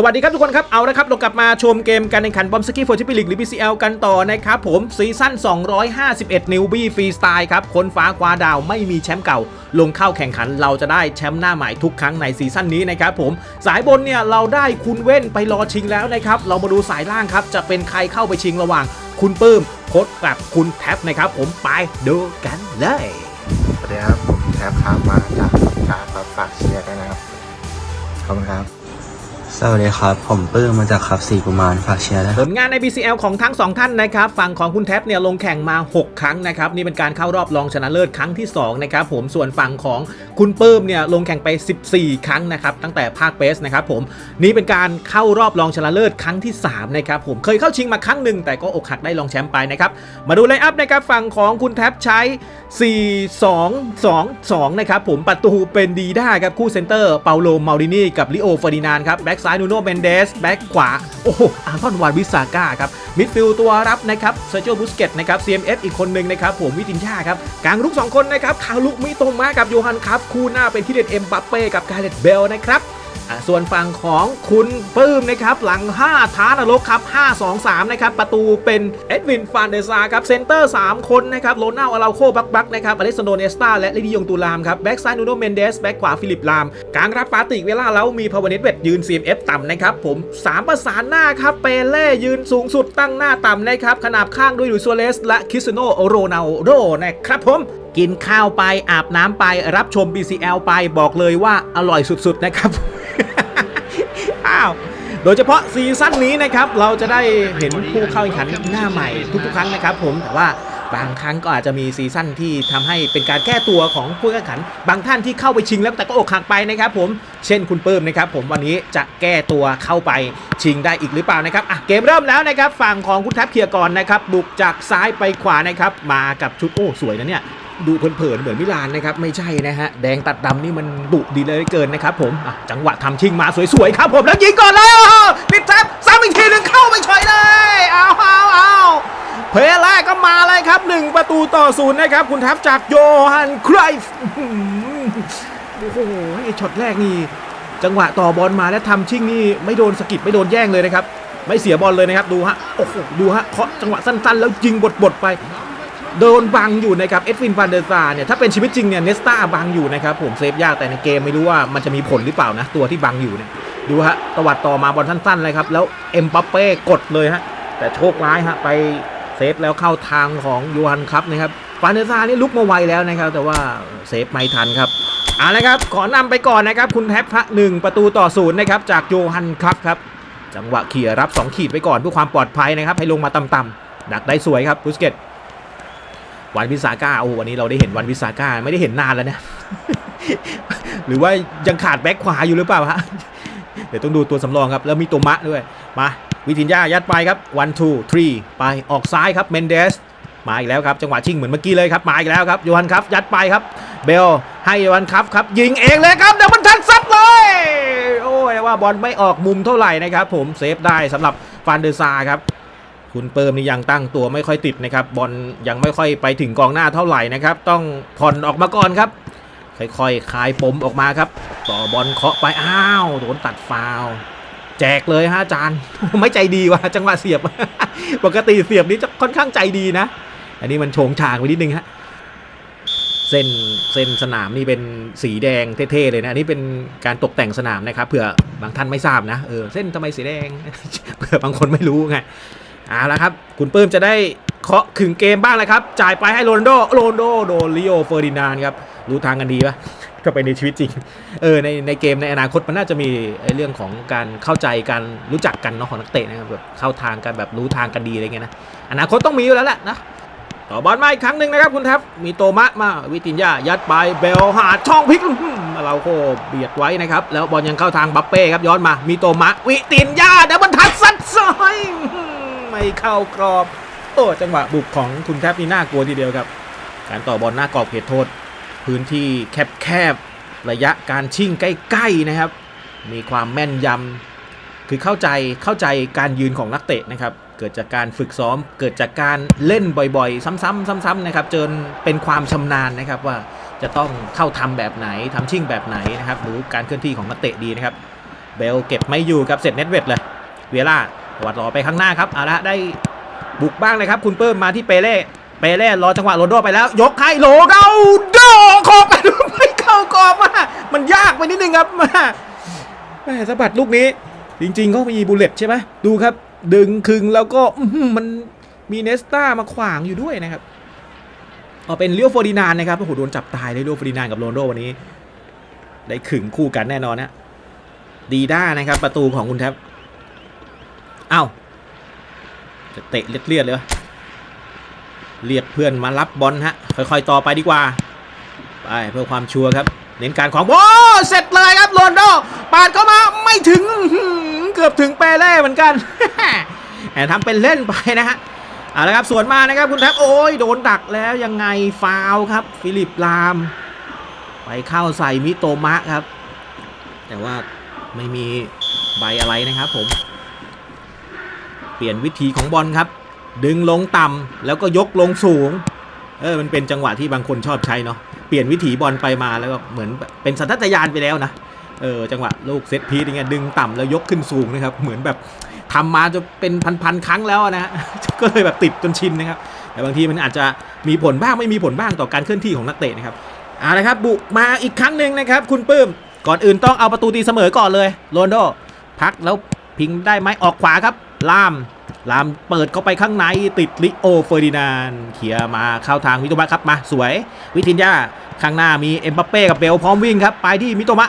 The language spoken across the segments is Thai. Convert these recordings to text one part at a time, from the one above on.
สวัสดีครับทุกคนครับ เอาละครับ เรากลับมาชมเกมการแข่งขันบอมสกี้โฟร์ชิปลิกหรือ BCL กันต่อนะครับผมซีซั่น 251 นิวบี้ฟรีสไตล์ครับคนฟ้าคว้าดาวไม่มีแชมป์เก่า ลงเข้าแข่งขันเราจะได้แชมป์หน้าใหม่ทุกครั้งในซีซั่นนี้นะครับผมสายบนเนี่ยเราได้คุณเว้นไปรอชิงแล้วนะครับเรามาดูสายล่างครับจะเป็นใครเข้าไปชิงระหว่าง คุณปื้มโคดกับคุณแท็บนะครับผมไปดูกันเลยสวัสดีครับผมแท็บครับมาจากการฝากเชียร์ด้วยนะครับขอบคุณครับ สวัสดีครับ ผมปื้มมาจากครับสี่กุมารฝากเชียร์ด้วยคผลงานใน BCL ของทั้ง 2 ท่านนะครับฝั่งของคุณแท็บเนี่ยลงแข่งมา 6 ครั้งนะครับนี่เป็นการเข้ารอบรองชนะเลิศครั้งที่2นะครับผมส่วนฝั่งของคุณปื้มเนี่ยลงแข่งไป 14 ครั้งนะครับตั้งแต่ภาคเบสนะครับผมนี่เป็นการเข้ารอบรองชนะเลิศครั้งที่3นะครับผมเคยเข้าชิงมาครั้งหนึ่งแต่ก็อกหักได้รองแชมป์ไปนะครับมาดูไลน์อัพนะครับฝั่งของคุณแท็บใช้4 2 2 2 นะครับผมประตูเป็นดีได้ครับ คู่เซนเตอร์เปาโลมารินีกับลิโอเฟอร์ดินานครับแบ็กซ้ายนูโน่เมนเดสแบ็กขวา โอ้โหอาร์ทอนวานวิสาก้าครับมิดฟิลด์ตัวรับนะครับเซอร์โจบุสเกตนะครับ CMF อีกคนหนึ่งนะครับผมวิตินชาครับกลางรุก 2 คนนะครับคารุมิโตมะกับโยฮันครับคู่หน้าเป็นที่เด็ดเอ็มบัปเป้กับกาเลตเบลนะครับ ส่วนฝั่งของคุณปื้มนะครับหลัง 5 ท้านรกครับ 5 2 3 นะครับ ประตูเป็นเอ็ดวินฟานเดซาครับเซนเตอร์ 3 คนนะครับโรนัลอาราโคบักบักนะครับอเล็กซานโดเนสตาและลิดิยงตูลามครับแบ็กซ้ายนูโนเมนเดสแบ็กขวาฟิลิปลามกลางรับปาติกเวลาแล้วมีพาวเนตเวดยืน CMF ต่ำนะครับผม3ประสานหน้าครับเปเล่ยืนสูงสุดตั้งหน้าต่ำนะครับขนาบข้างด้วยลุยซัวเรสและคริสโนโรนัลโดนะครับผมกินข้าวไปอาบน้ำไปรับชม BCL ไปบอกเลยว่าอร่อยสุดๆนะครับ อ้าวโดยเฉพาะซีซั่นนี้นะครับเราจะได้เห็นผู้เข้าแข่งขันหน้าใหม่ทุกๆครั้งนะครับผมแต่ว่าบางครั้งก็อาจจะมีซีซั่นที่ทำให้เป็นการแก้ตัวของผู้แข่งขัน บางท่านที่เข้าไปชิงแล้วแต่ก็อกหักไปนะครับผมเช่นคุณเปิ่มนะครับ ผมวันนี้จะแก้ตัวเข้าไปชิงได้อีกหรือเปล่านะครับอะเกมเริ่มแล้วนะครับฝั่งของคุณแท็บเคียร์ก่อนนะครับบุกจากซ้ายไปขวานะครับมากับชุดโอ้สวยนะเนี่ย ดูเผินๆเหมือนมิลานนะครับไม่ใช่นะฮะแดงตัดดำนี่มันดุดีเลยเกินนะครับผมจังหวะทำชิงมาสวยๆครับผมแล้วยิงก่อนแล้วปิดแท็บซ้ำอีกทีหนึ่งเข้าไปเฉยเลยเอาเอาเอาเพลย์แรกก็มาเลยครับ 1 ประตูต่อศูนย์นะครับ คุณแท็บจากโยฮันครายฟ์โอ้โหไอ้ช็อตแรกนี่ จังหวะต่อบอลมาแล้วทำชิงนี่ไม่โดนสกิดไม่โดนแย่งเลยนะครับ ไม่เสียบอลเลยนะครับดูฮะโอ้โหดูฮะเคาะจังหวะสั้นๆ แล้วยิงบดๆไป โดนบังอยู่นะครับเอ็ดวินฟานเดอร์ซาเนี่ยถ้าเป็นชีวิตจริงเนี่ยเนสตาบังอยู่นะครับผมเซฟยากแต่ในเกมไม่รู้ว่ามันจะมีผลหรือเปล่านะ ตัวที่บังอยู่เนี่ยดูฮะตวัดต่อมาบอลสั้นๆเลยครับ แล้วเอ็มบัปเป้กดเลยฮะแต่โชคร้ายฮะไปเซฟแล้วเข้าทางของยูฮันครับนะครับฟานเดอร์ซานี่ลุกมาไวแล้วนะครับ แต่ว่าเซฟไม่ทันครับเอาละครับขอนำไปก่อนนะครับ คุณแท็บพระหนึ่งประตูต่อศูนย์นะครับจากโยฮันครับครับจังหวะเขี่ยรับ 2 ขีดไปก่อนเพื่อความปลอดภัยนะครับให้ลงมาต่ำๆดักได้สวยครับบุสเกต วันวิสาก้าโอ้วันนี้เราได้เห็นวันวิสาก้าไม่ได้เห็นนานแล้วนะหรือว่ายังขาดแบ็คขวาอยู่หรือเปล่าฮะเดี๋ยวต้องดูตัวสำรองครับ แล้วมีตัวมะด้วย มาวิทินยายัดไปครับ one two three ไปออกซ้ายครับเมนเดสมาอีกแล้วครับจังหวะชิงเหมือนเมื่อกี้เลยครับมาอีกแล้วครับโยฮันครับยัดไปครับ เบลให้โยฮันครับครับ ยิงเองเลยครับเดี๋ยวมันทันซับเลย โอ้ยว่าบอลไม่ออกมุมเท่าไหร่นะครับ ผมเซฟได้สำหรับฟานเดอร์ซาครับ คุณเปิมนี่ยังตั้งตัวไม่ค่อยติดนะครับบอลยังไม่ค่อยไปถึงกองหน้าเท่าไหร่นะครับ ต้องผ่อนออกมาก่อนครับค่อยๆคลายปมออกมาครับ ต่อบอลเคาะไปอ้าวโดนตัดฟาวแจกเลยฮะอาจารย์ไม่ใจดีว่ะจังหวะเสียบ ปกติเสียบนี้จะค่อนข้างใจดีนะ อันนี้มันโฉงฉากไปนิดนึงฮะเส้นเส้นสนามนี่เป็นสีแดงเท่ๆเลยนะอันนี้เป็นการตกแต่งสนามนะครับเผื่อบางท่านไม่ทราบนะเออเส้นทำไมสีแดงเผื่อบางคนไม่รู้ไง เอาละครับ คุณปื้มจะได้เคาะขึงเกมบ้างเลยครับ จ่ายไปให้โรนโดโรนโดโดนลิโอเฟอร์ดินานครับ รู้ทางกันดีปะก็ไปในชีวิตจริง เออ ในในเกมในอนาคตมันน่าจะมีเรื่องของการเข้าใจกันรู้จักกันเนาะของนักเตะนะครับแบบเข้าทางกันแบบรู้ทางกันดีอะไรเงี้ยนะ อนาคตต้องมีอยู่แล้วแหละนะ ต่อบอลมาอีกครั้งหนึ่งนะครับคุณแท็บมีโตมะมาวิตินยายัดไปเบลหาช่องพลิกเราโคเบียดไว้นะครับ แล้วบอลยังเข้าทางบัปเป้ครับย้อนมา มีโตมะวิตินยาเดี๋ยวมันทัดซัดซอย ไม่เข้ากรอบ โอ้จังหวะบุกของคุณแทบนี่น่ากลัวทีเดียวครับ การต่อบอลหน้ากรอบเขตโทษ พื้นที่แคบๆระยะการชิ่งใกล้ๆนะครับ มีความแม่นยำคือเข้าใจเข้าใจการยืนของนักเตะนะครับเกิดจากการฝึกซ้อม เกิดจากการเล่นบ่อยๆ ซ้ำๆซ้ำๆนะครับจนเป็นความชำนาญนะครับว่าจะต้องเข้าทำแบบไหนทำชิ่งแบบไหนนะครับรู้การเคลื่อนที่ของนักเตะดีนะครับ เบลเก็บไม่อยู่ครับเสร็จเน็ตเวดเลย เวล่า วัดรอไปข้างหน้าครับเอาละได้บุกบ้างเลยครับคุณเปิ้มมาที่เปเล่เปเล่รอจังหวะโรนโดไปแล้ว ยกให้โรนัลโดขอบไปไม่เข้ากรอบมามันยากไปนิดนึงครับมาแม่สะบัดลูกนี้ จริงๆก็มีบุลเลตใช่ไหมดูครับ ดึงคึงแล้วก็มันมีเนสต้ามาขวางอยู่ด้วยนะครับเอาเป็นเลียวโฟร์ดินานนะครับโอ้โหโดนจับตายเลยเลียวโฟร์ดินานกับโรนโดวันนี้ ได้ขึงคู่กันแน่นอนนะดีด้านะครับ ประตูของคุณแท็บ เอ้าจะเตะเลียดเลยวะเรียกเพื่อนมารับบอลฮะ ค่อยๆต่อไปดีกว่า ไปเพื่อความชัวร์ครับ เน้นการของโอ้เสร็จเลยครับโรนโดปาดเข้ามาไม่ถึงเกือบถึงเปเล่เหมือนกันแอบทำเป็นเล่นไปนะฮะเอาละครับสวนมานะครับคุณแท็บโอ้ยโดนดักแล้วยังไงฟาวครับ ฟิลิปลาม ไปเข้าใส่มิโตมะครับ แต่ว่าไม่มีใบอะไรนะครับผม เปลี่ยนวิธีของบอลครับ ดึงลงต่ำแล้วก็ยกลงสูง เออมันเป็นจังหวะที่บางคนชอบใช้เนาะเปลี่ยนวิถีบอลไปมาแล้วก็เหมือนเป็นสัญชาตญาณไปแล้วนะเออจังหวะลูกเซตพีทอย่างเงี้ยดึงต่ำแล้วยกขึ้นสูงนะครับ เหมือนแบบทำมาจะเป็นพันๆครั้งแล้วนะฮะก็เลยแบบติดจนชินนะครับ แต่บางทีมันอาจจะมีผลบ้างไม่มีผลบ้างต่อการเคลื่อนที่ของนักเตะนะครับเอาละครับ บุกมาอีกครั้งหนึ่งนะครับ คุณปื้มก่อนอื่นต้องเอาประตูตีเสมอก่อนเลยโรนโดพักแล้วพิงได้ไหมออกขวาครับ ลามลามเปิดเข้าไปข้างในติดลิโอเฟอร์ดินานเคลียมาเข้าทางมิโตมะครับมาสวย วิทินยาข้างหน้ามีเอ็มบัปเป้กับเบลพร้อมวิ่งครับ ไปที่มิโตมะ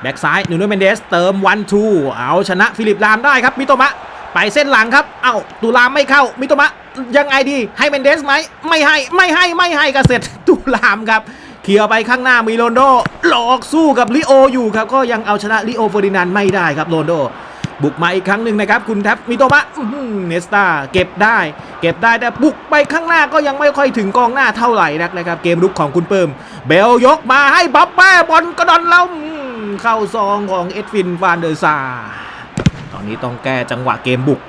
แบ็กซ้ายนูโนเมนเดสเติมวันทูเอาชนะฟิลิปลามได้ครับมิโตมะ ไปเส้นหลังครับ เอ้าตุลามไม่เข้ามิโตมะ ยังไงดีให้เมนเดสไหมไม่ให้ไม่ให้ไม่ให้กระเสร็จตุลามครับเคลียไปข้างหน้ามีโรนโดหลอกสู้กับลิโออยู่ครับก็ยังเอาชนะลิโอเฟอร์ดินานไม่ได้ครับโรนโด บุกมาอีกครั้งหนึ่งนะครับ คุณแท็บมิโตมะอื้อหือเนสตาเก็บได้ เก็บได้แต่บุกไปข้างหน้าก็ยังไม่ค่อยถึงกองหน้าเท่าไหร่นักนะครับ เกมรุกของคุณเปิมเบลยกมาให้บัฟแป้บอลกระดอนแล้วเข้าซองของเอ็ดฟินฟานเดอร์ซาตอนนี้ต้องแก้จังหวะเกมบุก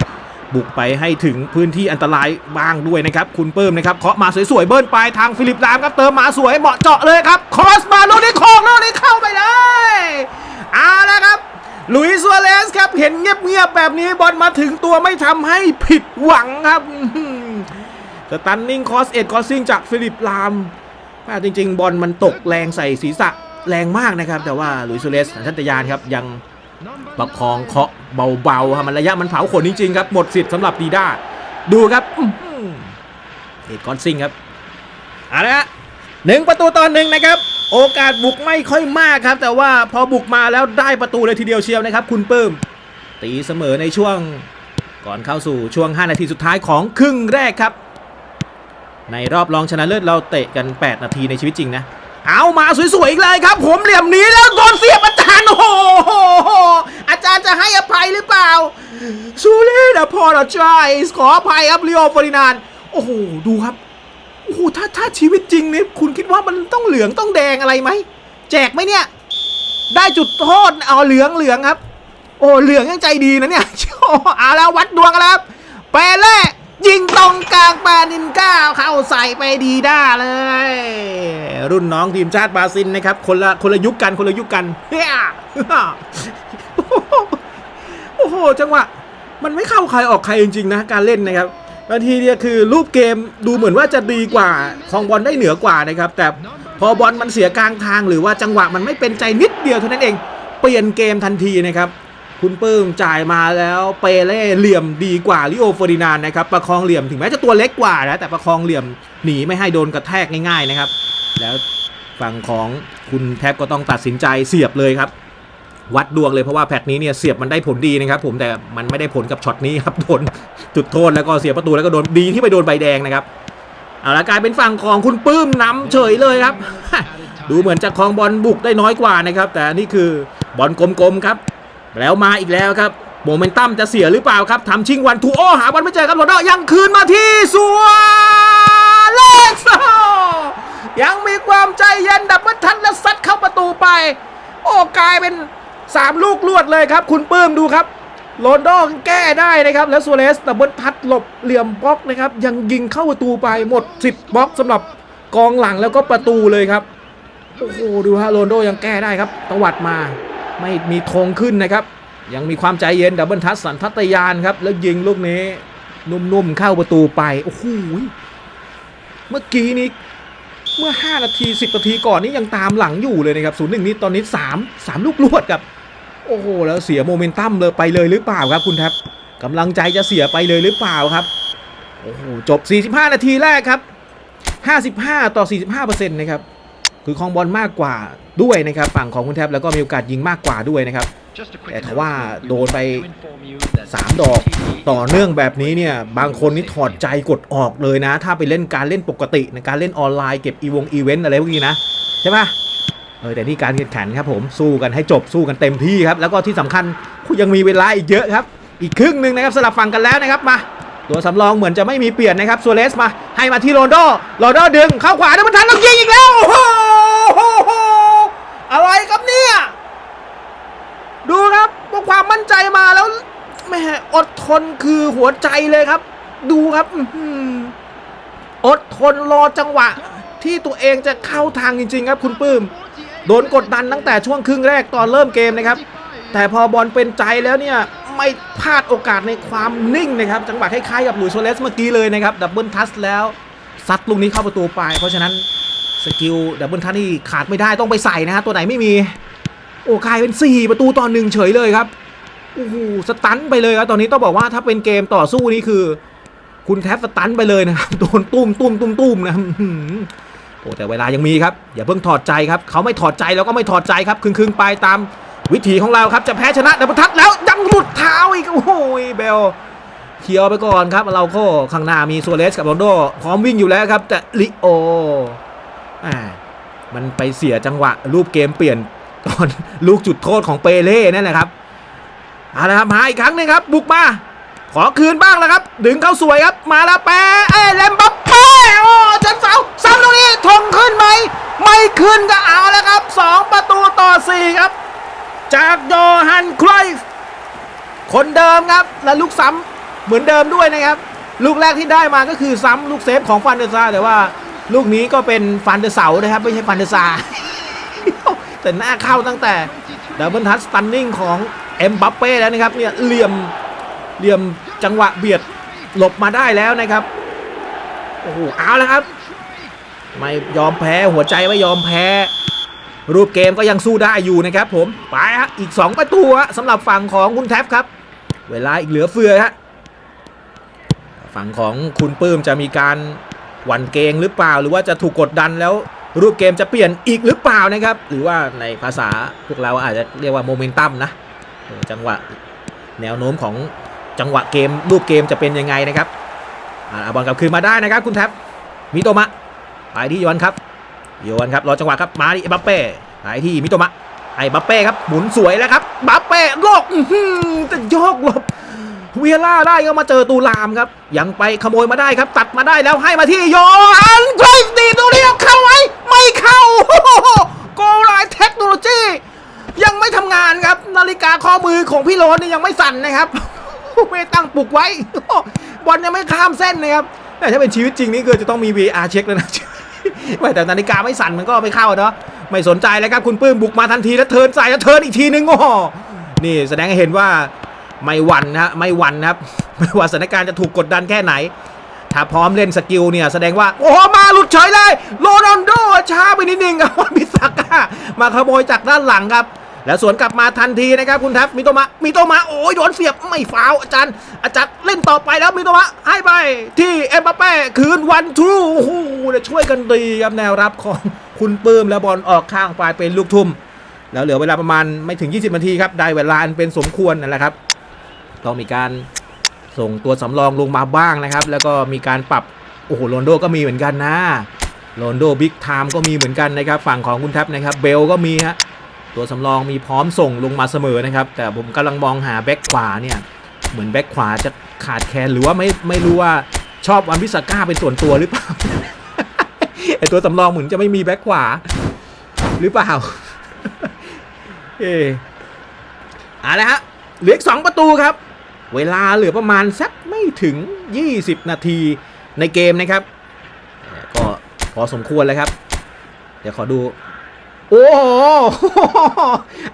บุกไปให้ถึงพื้นที่อันตรายบ้างด้วยนะครับ คุณเปิมนะครับเคาะมาสวยๆเบิ้ลไปทางฟิลิปลามครับเติมมาสวยเหมาะเจาะเลยครับคอสมาลูกนี้โคงลูกนี้เข้าไปเลยอา ลุยส์ซัวเรสครับเห็นเงียบๆแบบนี้บอลมาถึงตัวไม่ทำให้ผิดหวังครับสตันนิ่งคอสเอ็ดคอสซิงจากฟิลิปลามว่าจริง ๆ บอลมันตกแรงใส่ศีรษะแรงมากนะครับ แต่ว่าลุยส์ซัวเรสสัญชาตญาณครับยังประคองเคาะเบาๆครับมันระยะมันเผาขนจริงๆครับหมดสิทธิ์สำหรับดีด้าดูครับเอ็ดคอสซิงครับเอาละฮะหนึ่งประตูตอนหนึ่งนะครับ โอกาสบุกไม่ค่อยมากครับ แต่ว่าพอบุกมาแล้วได้ประตูเลยทีเดียวเชียวนะครับ คุณปื้ม ตีเสมอในช่วงก่อนเข้าสู่ช่วง 5 นาทีสุดท้ายของครึ่งแรกครับ ในรอบรองชนะเลิศเราเตะกัน 8 นาทีในชีวิตจริงนะ เอามาสวยๆอีกเลยครับ ผมเหลี่ยมนี้แล้วโดนเสียบอาจารย์โอ้โหอาจารย์จะให้อภัยหรือเปล่าซูเล่นะพอราใจขออภัยครับลีโอฟอรินานโอ้โหดูครับ โอ้โหถ้าถ้าชีวิตจริงนี่คุณคิดว่ามันต้องเหลืองต้องแดงอะไรไหมแจกไหมเนี่ย ได้จุดโทษเอาเหลืองเหลืองครับ โอ้เหลืองยังใจดีนะเนี่ยโอ้เอาแล้ววัดดวงกันแล้วครับแปเล่ยิงตรงกลางปานินก้าเข้าใส่ไปดีด้าเลย รุ่นน้องทีมชาติบราซิลนะครับ คนละคนละยุคกันคนละยุคกันเฮียโอ้โหจังหวะมันไม่เข้าใครออกใครจริงๆนะการเล่นนะครับ บางทีเนี่ยคือรูปเกมดูเหมือนว่าจะดีกว่าคองบอลได้เหนือกว่านะครับ แต่พอบอลมันเสียกลางทาง หรือว่าจังหวะมันไม่เป็นใจนิดเดียวเท่านั้นเอง เปลี่ยนเกมทันทีนะครับคุณปื้มจ่ายมาแล้วเปเล่เหลี่ยมดีกว่าลิโอเฟอร์ดินานนะครับประคองเหลี่ยมถึงแม้จะตัวเล็กกว่านะแต่ประคองเหลี่ยมหนีไม่ให้โดนกระแทกง่ายๆนะครับ แล้วฝั่งของคุณแทบก็ต้องตัดสินใจเสียบเลยครับ วัดดวงเลยเพราะว่าแพทนี้เนี่ยเสียบมันได้ผลดีนะครับผมแต่มันไม่ได้ผลกับช็อตนี้ครับโดนจุดโทษแล้วก็เสียประตูแล้วก็โดนดีที่ไปโดนใบแดงนะครับเอาละกลายเป็นฝั่งของคุณปื้มนำเฉยเลยครับ ดูเหมือนจะครองบอลบุกได้น้อยกว่านะครับ แต่นี่คือบอลกลมๆครับ แล้วมาอีกแล้วครับโมเมนตัมจะเสียหรือเปล่าครับทำชิงวันทูโอหาบอลไม่เจอครับโรนัลโดยังคืนมาที่ซัวเลสโอ้ยังมีความใจเย็นดับเบิลทันและซัดเข้าประตูไป โอ้กลายเป็น 3 ลูกลวดเลยครับ คุณปื้มดูครับโรนโดแก้ได้นะครับ แล้วซัวเรสดับเบิลทัดหลบเหลี่ยมบล็อกนะครับ ยังยิงเข้าประตูไปหมด 10บล็อกสำหรับกองหลังแล้วก็ประตูเลยครับ โอ้โหดูฮะโรนโดยังแก้ได้ครับตวัดมาไม่มีธงขึ้นนะครับ ยังมีความใจเย็นดับเบิลทัสสันทัตยานครับ แล้วยิงลูกนี้ นุ่มๆเข้าประตูไปโอ้โหเมื่อกี้นี้เมื่อ 5 นาที 10 นาทีก่อนนี้ยังตามหลังอยู่เลยนะครับศูนย์หนึ่งนี้ตอนนี้ 3 3 ลูกรวดครับ โอ้โหแล้วเสียโมเมนตัมเลยไปเลยหรือเปล่าครับคุณแท็บกำลังใจจะเสียไปเลยหรือเปล่าครับโอ้โหจบ 45 นาทีแรกครับ 55 ต่อ 45%นะครับคือครองบอลมากกว่าด้วยนะครับฝั่งของคุณแท็บแล้วก็มีโอกาสยิงมากกว่าด้วยนะครับแต่ถ้าว่าโดนไป 3 ดอกต่อเนื่องแบบนี้เนี่ยบางคนนี่ถอดใจกดออกเลยนะ ถ้าไปเล่นการเล่นปกติในการเล่นออนไลน์เก็บอีวงอีเวนต์อะไรพวกนี้นะใช่ปะ เออแต่นี่การแข่งขันครับผมสู้กันให้จบสู้กันเต็มที่ครับ แล้วก็ที่สำคัญยังมีเวลาอีกเยอะครับ อีกครึ่งหนึ่งนะครับสลับฝั่งกันแล้วนะครับมาตัวสำรองเหมือนจะไม่มีเปลี่ยนนะครับซัวเรสมาให้มาที่โรนโดโรนโดดึงเข้าขวาได้มันทันแล้วยิงอีกแล้วโอ้โหอะไรครับเนี่ยดูครับพวกความมั่นใจมาแล้วแม่อดทนคือหัวใจเลยครับ ดูครับอื้อหืออดทนรอจังหวะ ที่ตัวเองจะเข้าทางจริง ๆ ครับคุณปื้ม โดนกดดันตั้งแต่ช่วงครึ่งแรกตอนเริ่มเกมนะครับ แต่พอบอลเป็นใจแล้วเนี่ยไม่พลาดโอกาสในความนิ่งนะครับ จังหวะคล้ายๆกับหลุยส์โซเลสเมื่อกี้เลยนะครับดับเบิลทัชแล้วซัดลูกนี้เข้าประตูไป เพราะฉะนั้นสกิลดับเบิลทัชนี่ขาดไม่ได้ต้องไปใส่นะฮะตัวไหนไม่มีโอ้กลายเป็น 4 ประตูต่อหนึ่งเฉยเลยครับโอ้โหสตันไปเลยครับตอนนี้ต้องบอกว่าถ้าเป็นเกมต่อสู้นี่คือ คุณแทบสตันไปเลยนะครับโดนตุ้มตุ้มตุ้มตุ้มนะ โอ้แต่เวลายังมีครับอย่าเพิ่งถอดใจครับเขาไม่ถอดใจแล้วก็ไม่ถอดใจครับครึ่งๆไปตามวิถีของเราครับจะแพ้ชนะดับเบิลทัชแล้วยังหลุดเท้าอีกโอ้โหเบลเคียร์ไปก่อนครับเราก็ข้างหน้ามีซัวเรสกับโรนลโดพร้อมวิ่งอยู่แล้วครับแต่ลิโออ่ามันไปเสียจังหวะ รูปเกมเปลี่ยนตอนลูกจุดโทษของเปเล่นั่นแหละครับเอาละครับมาอีกครั้งหนึงครับ บุกมา ขอคืนบ้างแล้วครับ ดึงเข้าสวยครับมาแล้วแปะเอ้ยเลมบัปเป้ โอ้จันเสาซ้ำตรงนี้ทงขึ้นไหม ไม่ขึ้นก็เอาแล้วครับ 2 ประตูต่อ 4 ครับ จากโยฮันครอยฟคนเดิมครับ และลูกซ้ำเหมือนเดิมด้วยนะครับ ลูกแรกที่ได้มาก็คือซ้ำลูกเซฟของฟันเดอร์ซาแต่ว่าลูกนี้ก็เป็นฟันเดอร์เสานะครับ ไม่ใช่ฟันเดอร์ซาแต่หน้าเข้าตั้งแต่ดับเบิลทัชสตันนิ่งของเอ็มบัปเป้แล้วนะครับเนี่ยเหลี่ยมเหลี่ยมจังหวะเบียดหลบมาได้แล้วนะครับ โอ้โหเอาแล้วครับ ไม่ยอมแพ้หัวใจไม่ยอมแพ้ รูปเกมก็ยังสู้ได้อยู่นะครับผม ไปฮะอีก 2 ประตูฮะสำหรับฝั่งของคุณแท็บครับ เวลาอีกเหลือเฟือฮะฝั่งของคุณปื้มจะมีการหวั่นเกงหรือเปล่า หรือว่าจะถูกกดดันแล้วรูปเกมจะเปลี่ยนอีกหรือเปล่านะครับ หรือว่าในภาษาพวกเราอาจจะเรียกว่าโมเมนตัมนะจังหวะแนวโน้มของจังหวะเกมรูปเกมจะเป็นยังไงนะครับอ่าเอาบอลกลับคืนมาได้นะครับ คุณแท็บมิโตมะ ไปที่โยนครับโยนครับรอจังหวะครับมาที่บัปเป้ไปที่มิโตมะไอ้บัปเป้ครับหมุนสวยแล้วครับบัปเป้โลกอื้อหือจะโยกหลบเวียล่าได้ก็มาเจอตูลามครับ ยังไปขโมยมาได้ครับ ตัดมาได้แล้วให้มาที่โยอันไทรฟ์ตีตรงนี้เข้าไหมไม่เข้าโกลายเทคโนโลยียังไม่ทำงานครับ นาฬิกาข้อมือของพี่โรนนี่ยังไม่สั่นนะครับไม่ตั้งปลุกไว้บอลยังไม่ข้ามเส้นนะครับแต่ถ้าเป็นชีวิตจริงนี่คือจะต้องมี VR เช็คแล้วนะ ไม่แต่นาฬิกาไม่สั่นมันก็ไม่เข้าเนาะไม่สนใจเลยครับคุณปื้มบุกมาทันทีแล้วเทินใส่แล้วเทินอีกทีนึงโอ้นี่แสดงให้เห็นว่าไม่หวั่นนะฮะไม่หวั่นนะครับไม่ว่าสถานการณ์จะถูกกดดันแค่ไหน ถ้าพร้อมเล่นสกิลเนี่ยแสดงว่า โอ้มาหลุดเฉยเลยโรนัลโดช้าไปนิดนึงครับวันพิซาก้ามาขโมยจากด้านหลังครับ แล้วสวนกลับมาทันทีนะครับคุณแท็บมิโตมะมิโตมะโอ้ยโดนเสียบไม่ฟาวอาจารย์ อาจารย์เล่นต่อไปแล้วมิโตมะให้ไปที่เอ็มบัปเป้คืนวันทูโอ้โหเดี๋ยวช่วยกันดีครับแนวรับของคุณปื้มแล้วบอลออกข้างไปเป็นลูกทุ่มแล้วเหลือเวลาประมาณไม่ถึง 20นาทีครับได้เวลาเป็นสมควรนั่นแหละครับต้องมีการส่งตัวสำรองลงมาบ้างนะครับ แล้วก็มีการปรับโอ้โหโรนโดก็มีเหมือนกันนะโรนโดบิ๊กไทม์ก็มีเหมือนกันนะครับ ฝั่งของคุณแท็บนะครับ เบลก็มีฮะ ตัวสำรองมีพร้อมส่งลงมาเสมอนะครับ แต่ผมกำลังมองหาแบ็คขวาเนี่ยเหมือนแบ็คขวาจะขาดแคลนหรือว่าไม่ไม่รู้ว่าชอบวันพิสาก้าเป็นส่วนตัวหรือเปล่าไอตัวสำรองเหมือนจะไม่มีแบ็คขวาหรือเปล่าเออเอาละฮะเหลืออีกสองประตูครับ เวลาเหลือประมาณสักไม่ถึง 20 นาทีในเกมนะครับ ก็พอสมควรเลยครับ เดี๋ยวขอดู โอ้โห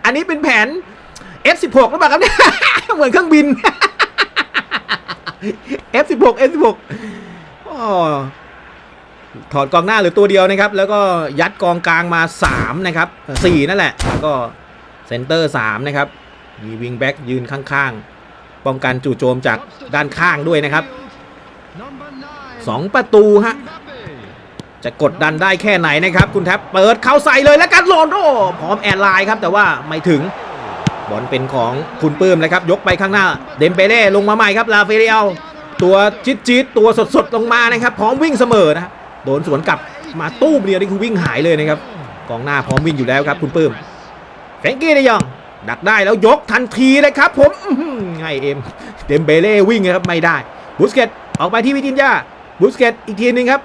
อันนี้เป็นแผน F16 หรือเปล่าครับเนี่ย เหมือนเครื่องบิน F16 F16 อ๋อถอดกองหน้าหรือตัวเดียวนะครับ แล้วก็ยัดกองกลางมา 3 นะครับ 4 นั่นแหละ แล้วก็เซนเตอร์ 3 นะครับ มีวิงแบ็กยืนข้างๆ ป้องกันจู่โจมจากด้านข้างด้วยนะครับ 2 ประตูฮะ จะกดดันได้แค่ไหนนะครับ คุณแท็บเปิดเข้าใส่เลยแล้วกันโรนโดพร้อมแอร์ไลน์ครับ แต่ว่าไม่ถึง บอลเป็นของคุณปื้มเลยครับ ยกไปข้างหน้า เดมเปเล่ลงมาใหม่ครับลาเฟเรียลตัวจิตจิตตัวสดๆลงมานะครับ พร้อมวิ่งเสมอนะโดนสวนกลับมาตู้มเดียวนี่คือวิ่งหายเลยนะครับกองหน้าพร้อมวิ่งอยู่แล้วครับ คุณปื้มแฟรงกี้ได้ยังดักได้แล้วยกทันทีเลยครับ ผมอื้อหือไงเอ็มเดมเบเล่วิ่งนะครับไม่ได้ บุสเกตออกไปที่วิทินยาบุสเกตอีกทีนึงครับ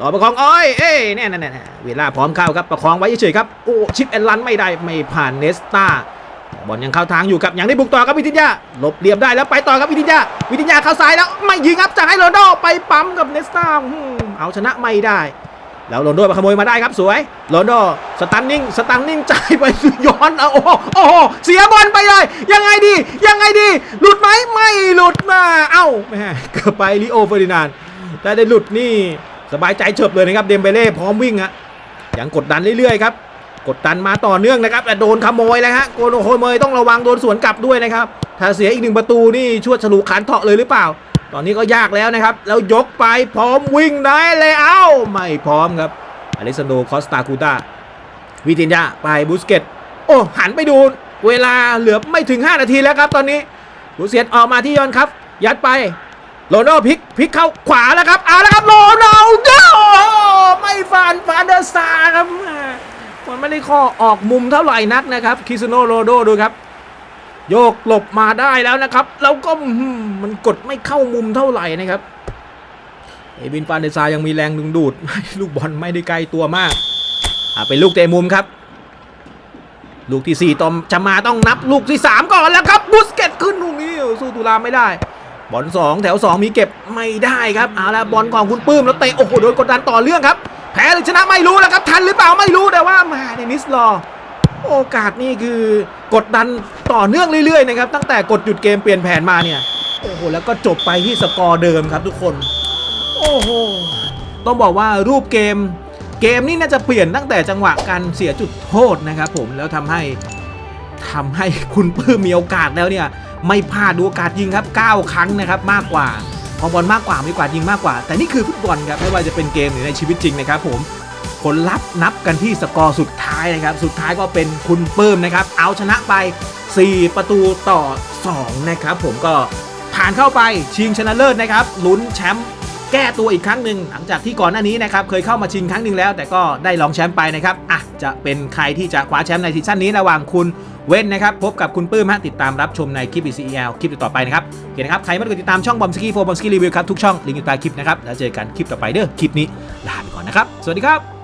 รอประคองอ้อยเอ้ยเนี่ยนั่นน่เวลาพร้อมเข้าครับประคองไว้เฉยๆครับโอ้ชิปแอนลันไม่ได้ไม่ผ่านเนสตาบอลยังเข้าทางอยู่ครับอย่างได้บุกต่อครับวิทิยาหลบเหลี่ยมได้แล้วไปต่อครับวิทิยาวิทิยาเข้าซ้ายแล้วไม่ยิงครับจะให้โรนโดไปปั๊มกับเนสตาเอาชนะไม่ได้ แล้วโรนโดมาขโมยมาได้ครับสวยโรนโดสตันนิ่งสตันนิ่งจ่ายไปย้อนเอาโอ้โหโอ้โหเสียบอลไปเลย ยังไงดียังไงดี หลุดไหมไม่หลุดมาเอ้าแม่เกือบไปลิโอเฟอร์ดินานแต่ได้หลุดนี่ สบายใจเฉิบเลยนะครับเดมเบเล่พร้อมวิ่งฮะยังกดดันเรื่อยๆครับกดดันมาต่อเนื่องนะครับแต่โดนขโมยแล้วฮะโกโนโคเมยต้องระวังโดนสวนกลับด้วยนะครับถ้าเสียอีกหนึ่งประตูนี่ชวดฉลุขันเถาะเลยหรือเปล่า ตอนนี้ก็ยากแล้วนะครับ แล้วยกไปพร้อมวิ่งได้เลยเอ้าไม่พร้อมครับอเล็กซานโดคอสตาคูตาวิตินยาไปบุสเกตโอ้หันไปดูเวลาเหลือไม่ถึง 5 นาทีแล้วครับตอนนี้บุสเกตออกมาที่ยอนครับ ยัดไป โรนัลโดพลิกพลิกเข้าขวาแล้วครับเอาแล้วครับโรนัลโดไม่ฟันฟานเดอร์ซาครับมันไม่ได้ข้อออกมุมเท่าไหร่นักนะครับคริสโนโรโดดูครับ โยกหลบมาได้แล้วนะครับ แล้วก็มันกดไม่เข้ามุมเท่าไหร่นะครับเอวินฟานเดซายังมีแรงดึงดูด ลูกบอลไม่ได้ไกลตัวมากอะเป็นลูกเตะมุมครับ ลูกที่ 4ตอมจะมาต้องนับลูกที่ 3 ก่อนแล้วครับ บุสเกตขึ้นลูกนี้สู้ตุลาไม่ได้ บอล2 แถว 2 มีเก็บไม่ได้ครับเอาละบอลของคุณปื้มแล้วเตะโอ้โหโดนกดดันต่อเรื่องครับ แพ้หรือชนะไม่รู้แล้วครับทันหรือเปล่าไม่รู้แต่ว่ามาเดนิสลอโอกาสนี่คือกดดันต่อเนื่องเรื่อยๆนะครับตั้งแต่กดหยุดเกมเปลี่ยนแผนมาเนี่ยโอ้โหแล้วก็จบไปที่สกอร์เดิมครับทุกคน โอ้โหต้องบอกว่ารูปเกม เกมนี่น่าจะเปลี่ยนตั้งแต่จังหวะการเสียจุดโทษนะครับผมแล้วทำให้ทำให้คุณปื้มมีโอกาสแล้วเนี่ย ไม่พลาดดูโอกาสยิงครับ 9 ครั้งนะครับมากกว่าพอบอลมากกว่ามีโอกายิงมากกว่า แต่นี่คือฟุตบอลครับไม่ว่าจะเป็นเกมหรือในชีวิตจริงนะครับผมผลลัพธ์นับกันที่สกอร์สุดท้ายนะครับ สุดท้ายก็เป็นคุณปื้มนะครับ เอาชนะไป 4 ประตูต่อ 2 นะครับ ผมก็ผ่านเข้าไปชิงชนะเลิศนะครับลุ้นแชมป์แก้ตัวอีกครั้งหนึ่งหลังจากที่ก่อนหน้านี้นะครับเคยเข้ามาชิงครั้งหนึ่งแล้ว แต่ก็ได้รองแชมป์ไปนะครับอะจะเป็นใครที่จะคว้าแชมป์ในซีซั่นนี้ระหว่างคุณ เว้นนะครับ พบกับคุณปื้มฮะติดตามรับชมในคลิป ECL คลิปต่อไปนะครับโอเคนะครับ ใครไม่ได้กดติดตามช่องบอมสกี้โฟบอมสกี้รีวิวครับทุกช่องลิงก์อยู่ใต้คลิปนะครับแล้วเจอกันคลิปต่อไปเด้อคลิปนี้ลาไปก่อนนะครับสวัสดีครับ